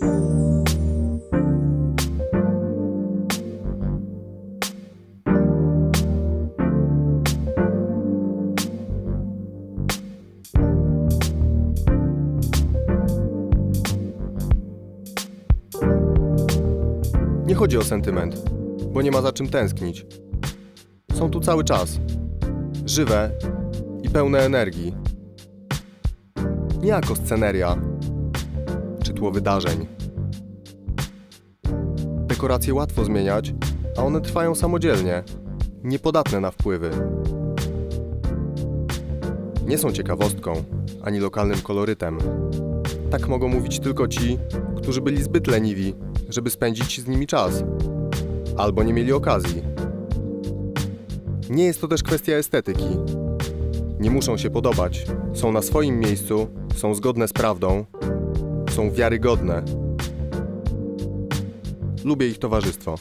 Nie chodzi o sentyment, bo nie ma za czym tęsknić. Są tu cały czas. Żywe i pełne energii. Nie jako sceneria tło wydarzeń. Dekoracje łatwo zmieniać, a one trwają samodzielnie, niepodatne na wpływy. Nie są ciekawostką ani lokalnym kolorytem. Tak mogą mówić tylko ci, którzy byli zbyt leniwi, żeby spędzić z nimi czas, albo nie mieli okazji. Nie jest to też kwestia estetyki. Nie muszą się podobać, są na swoim miejscu, są zgodne z prawdą, są wiarygodne. Lubię ich towarzystwo.